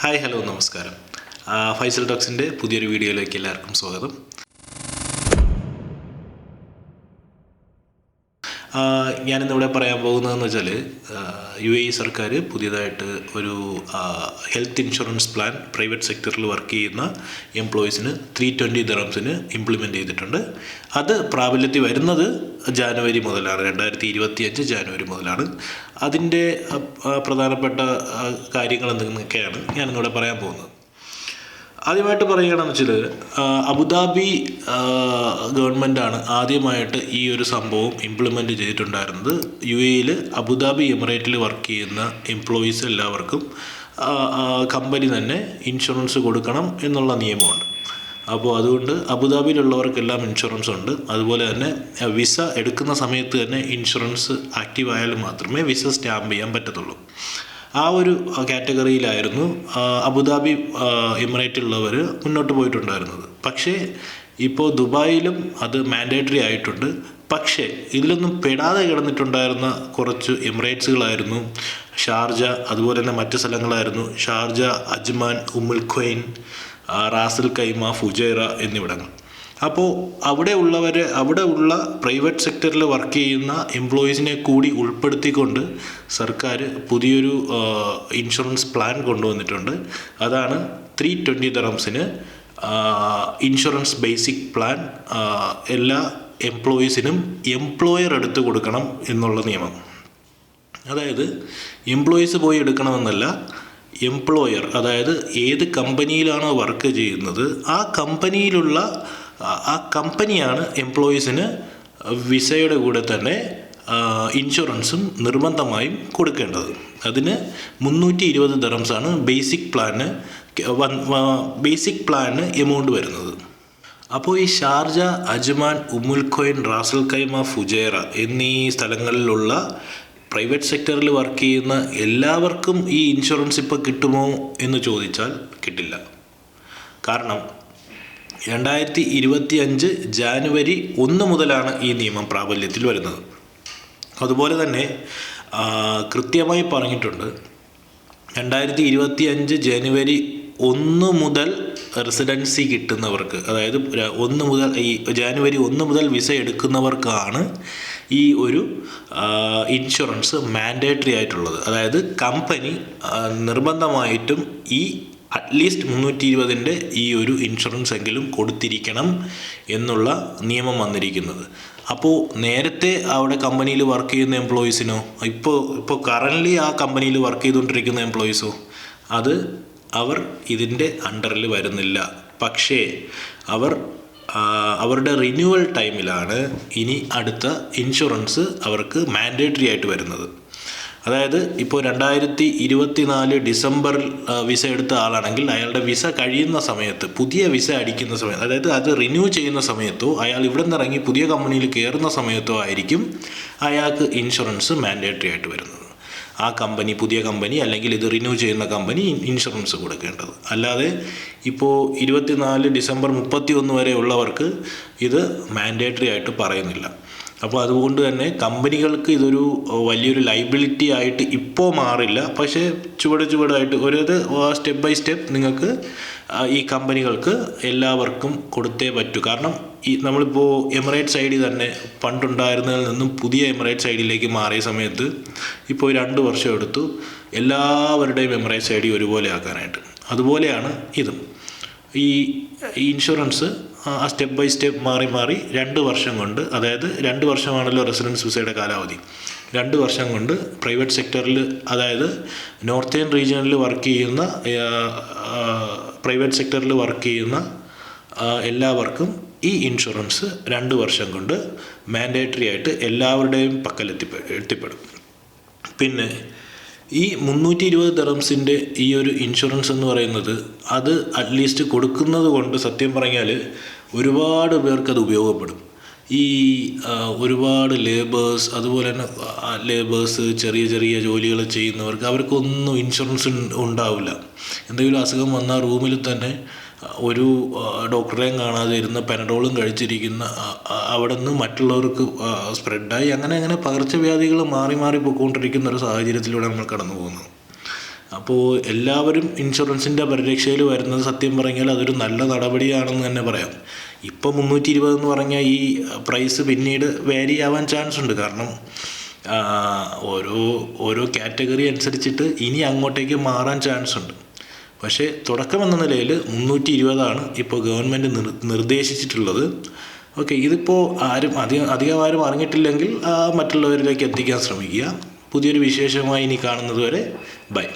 Hi hello നമസ്കാരം. ഫൈസൽ ടോക്സിന്റെ പുതിയൊരു വീഡിയോയിലേക്ക് എല്ലാവർക്കും സ്വാഗതം. ഞാനിന്നിവിടെ പറയാൻ പോകുന്നതെന്ന് വെച്ചാൽ യു എ ഇ സർക്കാർ പുതിയതായിട്ട് ഒരു ഹെൽത്ത് ഇൻഷുറൻസ് പ്ലാൻ പ്രൈവറ്റ് സെക്ടറിൽ വർക്ക് ചെയ്യുന്ന എംപ്ലോയീസിന് ത്രീ ട്വന്റി ദറംസിന് ഇംപ്ലിമെന്റ് ചെയ്തിട്ടുണ്ട്. അത് പ്രാബല്യത്തിൽ വരുന്നത് ജാനുവരി മുതലാണ് രണ്ടായിരത്തി ഇരുപത്തി അഞ്ച് ജാനുവരി മുതലാണ്. അതിന്റെ പ്രധാനപ്പെട്ട കാര്യങ്ങൾ എന്തൊക്കെയാണ് ഞാനിന്നിവിടെ പറയാൻ പോകുന്നത്. ആദ്യമായിട്ട് പറയുകയാണെന്ന് വെച്ചാൽ അബുദാബി ഗവൺമെന്റാണ് ആദ്യമായിട്ട് ഈ ഒരു സംഭവം ഇംപ്ലിമെന്റ് ചെയ്തിട്ടുണ്ടായിരുന്നത്. യു എയിൽ അബുദാബി എമിറേറ്റിൽ വർക്ക് ചെയ്യുന്ന എംപ്ലോയീസ് എല്ലാവർക്കും കമ്പനി തന്നെ ഇൻഷുറൻസ് കൊടുക്കണം എന്നുള്ള നിയമമുണ്ട്. അപ്പോൾ അതുകൊണ്ട് അബുദാബിയിലുള്ളവർക്കെല്ലാം ഇൻഷുറൻസ് ഉണ്ട്. അതുപോലെ തന്നെ വിസ എടുക്കുന്ന സമയത്ത് തന്നെ ഇൻഷുറൻസ് ആക്റ്റീവ് ആയാൽ മാത്രമേ വിസ സ്റ്റാമ്പ് ചെയ്യാൻ പറ്റത്തുള്ളൂ. ആ ഒരു കാറ്റഗറിയിലായിരുന്നു അബുദാബി ആ, എമിറേറ്റിലുള്ളവർ മുന്നോട്ട് പോയിട്ടുണ്ടായിരുന്നത്. പക്ഷേ ഇപ്പോൾ ദുബായിലും അത് മാൻഡേറ്ററി ആയിട്ടുണ്ട്. പക്ഷേ ഇതിലൊന്നും പെടാതെ കിടന്നിട്ടുണ്ടായിരുന്ന കുറച്ച് എമിറേറ്റ്സുകളായിരുന്നു. ഷാർജ അതുപോലെ തന്നെ മറ്റ് സ്ഥലങ്ങളായിരുന്നു. ഷാർജ അജ്മാൻ ഉമ്മുൽ ഖ്വൈൻ റാസൽ കൈമ ഫുജൈറ എന്നിവിടങ്ങൾ. അപ്പോൾ അവിടെ ഉള്ളവർ അവിടെ ഉള്ള പ്രൈവറ്റ് സെക്ടറിൽ വർക്ക് ചെയ്യുന്ന എംപ്ലോയീസിനെ കൂടി ഉൾപ്പെടുത്തിക്കൊണ്ട് സർക്കാർ പുതിയൊരു ഇൻഷുറൻസ് പ്ലാൻ കൊണ്ടുവന്നിട്ടുണ്ട്. അതാണ് ത്രീ ട്വന്റി ദറംസിന് ഇൻഷുറൻസ് ബേസിക് പ്ലാൻ എല്ലാ എംപ്ലോയീസിനും എംപ്ലോയർ എടുത്തു കൊടുക്കണം എന്നുള്ള നിയമം. അതായത് എംപ്ലോയീസ് പോയി എടുക്കണമെന്നല്ല എംപ്ലോയർ അതായത് ഏത് കമ്പനിയിലാണോ വർക്ക് ചെയ്യുന്നത് ആ കമ്പനിയിലുള്ള ആ- കമ്പനിയാണ് എംപ്ലോയീസിന് വിസയുടെ കൂടെ തന്നെ ഇൻഷുറൻസും നിർബന്ധമായും കൊടുക്കേണ്ടത്. അതിന് മുന്നൂറ്റി ഇരുപത് ദറംസാണ് basic plan basic plan amount വരുന്നത്. അപ്പോൾ ഈ Sharjah Ajman Umm Al Quwain Ras Al Khaimah Fujairah എന്നീ സ്ഥലങ്ങളിലുള്ള പ്രൈവറ്റ് സെക്ടറിൽ വർക്ക് ചെയ്യുന്ന എല്ലാവർക്കും ഈ ഇൻഷുറൻസ് ഇപ്പോൾ കിട്ടുമോ എന്ന് ചോദിച്ചാൽ കിട്ടില്ല. കാരണം രണ്ടായിരത്തി ഇരുപത്തി അഞ്ച് ജാനുവരി ഒന്ന് മുതലാണ് ഈ നിയമം പ്രാബല്യത്തിൽ വരുന്നത്. അതുപോലെ തന്നെ കൃത്യമായി പറഞ്ഞിട്ടുണ്ട് രണ്ടായിരത്തി ഇരുപത്തി അഞ്ച് ജനുവരി ഒന്ന് മുതൽ റെസിഡൻസി കിട്ടുന്നവർക്ക് അതായത് ഒന്ന് മുതൽ ഈ ജാനുവരി ഒന്ന് മുതൽ വിസ എടുക്കുന്നവർക്കാണ് ഈ ഒരു ഇൻഷുറൻസ് മാൻഡേറ്ററി ആയിട്ടുള്ളത്. അതായത് കമ്പനി നിർബന്ധമായിട്ടും ഈ അറ്റ്ലീസ്റ്റ് മുന്നൂറ്റി ഇരുപതിന്റെ ഈ ഒരു ഇൻഷുറൻസ് എങ്കിലും കൊടുത്തിരിക്കണം എന്നുള്ള നിയമം വന്നിരിക്കുന്നത്. അപ്പോൾ നേരത്തെ അവിടെ കമ്പനിയിൽ വർക്ക് ചെയ്യുന്ന എംപ്ലോയീസിനോ ഇപ്പോൾ ഇപ്പോൾ കറന്റ്ലി ആ കമ്പനിയിൽ വർക്ക് ചെയ്തുകൊണ്ടിരിക്കുന്ന എംപ്ലോയീസോ അത് അവർ ഇതിന്റെ അണ്ടറിൽ വരുന്നില്ല. പക്ഷേ അവർ അവരുടെ റിന്യൂവൽ ടൈമിലാണ് ഇനി അടുത്ത ഇൻഷുറൻസ് അവർക്ക് മാൻഡേറ്ററി ആയിട്ട് വരുന്നത്. അതായത് ഇപ്പോൾ രണ്ടായിരത്തി ഇരുപത്തി നാല് ഡിസംബറിൽ വിസ എടുത്ത ആളാണെങ്കിൽ അയാളുടെ വിസ കഴിയുന്ന സമയത്ത് പുതിയ വിസ അടിക്കുന്ന സമയത്ത് അതായത് അത് റിന്യൂ ചെയ്യുന്ന സമയത്തോ അയാൾ ഇവിടെ നിന്ന് ഇറങ്ങി പുതിയ കമ്പനിയിൽ കയറുന്ന സമയത്തോ ആയിരിക്കും അയാൾക്ക് ഇൻഷുറൻസ് മാൻഡേറ്ററി ആയിട്ട് വരുന്നത്. ആ കമ്പനി പുതിയ കമ്പനി അല്ലെങ്കിൽ ഇത് റിന്യൂ ചെയ്യുന്ന കമ്പനി ഇൻഷുറൻസ് കൊടുക്കേണ്ടത്. അല്ലാതെ ഇപ്പോൾ ഇരുപത്തിനാല് ഡിസംബർ മുപ്പത്തി ഒന്ന് വരെ ഉള്ളവർക്ക് ഇത് മാൻഡേറ്ററി ആയിട്ട് പറയുന്നില്ല. അപ്പോൾ അതുകൊണ്ട് തന്നെ കമ്പനികൾക്ക് ഇതൊരു വലിയൊരു ലൈബിലിറ്റി ആയിട്ട് ഇപ്പോൾ മാറില്ല. പക്ഷേ ചുവട് ചുവടായിട്ട് ഒരു സ്റ്റെപ്പ് ബൈ സ്റ്റെപ്പ് നിങ്ങൾക്ക് ഈ കമ്പനികൾക്ക് എല്ലാവർക്കും കൊടുത്തേ പറ്റൂ. കാരണം ഈ നമ്മളിപ്പോൾ എമിറേറ്റ്സ് ഐ ഡി തന്നെ പണ്ടുണ്ടായിരുന്നതിൽ നിന്നും പുതിയ എമിറേറ്റ്സ് ഐ ഡിയിലേക്ക് മാറിയ സമയത്ത് ഇപ്പോൾ രണ്ട് വർഷം എടുത്തു. എല്ലാവരുടെയും എമിറേറ്റ്സ് ഐ ഡി ഒരുപോലെ ആക്കാനായിട്ട്. അതുപോലെയാണ് ഇതും. ഈ ഇൻഷുറൻസ് ആ സ്റ്റെപ്പ് ബൈ സ്റ്റെപ്പ് മാറി മാറി രണ്ട് വർഷം കൊണ്ട് അതായത് രണ്ട് വർഷമാണല്ലോ റെസിഡൻസ് വിസയുടെ കാലാവധി. രണ്ട് വർഷം കൊണ്ട് പ്രൈവറ്റ് സെക്ടറിൽ അതായത് നോർത്തേൺ റീജിയണിൽ വർക്ക് ചെയ്യുന്ന പ്രൈവറ്റ് സെക്ടറിൽ വർക്ക് ചെയ്യുന്ന എല്ലാവർക്കും ഈ ഇൻഷുറൻസ് രണ്ട് വർഷം കൊണ്ട് മാൻഡേറ്ററി ആയിട്ട് എല്ലാവരുടെയും പക്കൽ എത്തിപ്പെ എത്തിപ്പെടും. പിന്നെ ഈ മുന്നൂറ്റി ഇരുപത് ദറംസിന്റെ ഈ ഒരു ഇൻഷുറൻസ് എന്ന് പറയുന്നത് അത് അറ്റ്ലീസ്റ്റ് കൊടുക്കുന്നത് കൊണ്ട് സത്യം പറഞ്ഞാൽ ഒരുപാട് പേർക്ക് അത് ഉപയോഗപ്പെടും. ഈ ഒരുപാട് ലേബേഴ്സ് അതുപോലെ തന്നെ ലേബേഴ്സ് ചെറിയ ചെറിയ ജോലികൾ ചെയ്യുന്നവർക്ക് അവർക്കൊന്നും ഇൻഷുറൻസ് ഉണ്ടാവില്ല. എന്തെങ്കിലും അസുഖം വന്നാൽ റൂമിൽ തന്നെ ഒരു ഡോക്ടറെയും കാണാതെ ഇരുന്ന് പെനഡോളും കഴിച്ചിരിക്കുന്ന അവിടെ നിന്ന് മറ്റുള്ളവർക്ക് സ്പ്രെഡായി അങ്ങനെ അങ്ങനെ പകർച്ചവ്യാധികൾ മാറി മാറി പോയിക്കൊണ്ടിരിക്കുന്ന ഒരു സാഹചര്യത്തിലൂടെ നമ്മൾ കടന്നു പോകുന്നു. അപ്പോൾ എല്ലാവരും ഇൻഷുറൻസിന്റെ പരിരക്ഷയിൽ വരുന്നത് സത്യം പറഞ്ഞാൽ അതൊരു നല്ല നടപടിയാണെന്ന് തന്നെ പറയാം. ഇപ്പോൾ മുന്നൂറ്റി ഇരുപത് എന്ന് പറഞ്ഞാൽ ഈ പ്രൈസ് പിന്നീട് വേരി ആവാൻ ചാൻസ് ഉണ്ട്. കാരണം ഓരോ ഓരോ കാറ്റഗറി അനുസരിച്ചിട്ട് ഇനി അങ്ങോട്ടേക്ക് മാറാൻ ചാൻസ് ഉണ്ട്. പക്ഷേ തുടക്കം എന്ന നിലയിൽ മുന്നൂറ്റി ഇരുപതാണ് ഇപ്പോൾ ഗവൺമെന്റ് നിർദ്ദേശിച്ചിട്ടുള്ളത്. ഓക്കെ ഇതിപ്പോൾ ആരും അധികം അധികം ആരും അറിഞ്ഞിട്ടില്ലെങ്കിൽ മറ്റുള്ളവരിലേക്ക് എത്തിക്കാൻ ശ്രമിക്കുക. പുതിയൊരു വിശേഷമായി ഇനി കാണുന്നത് വരെ ബൈ.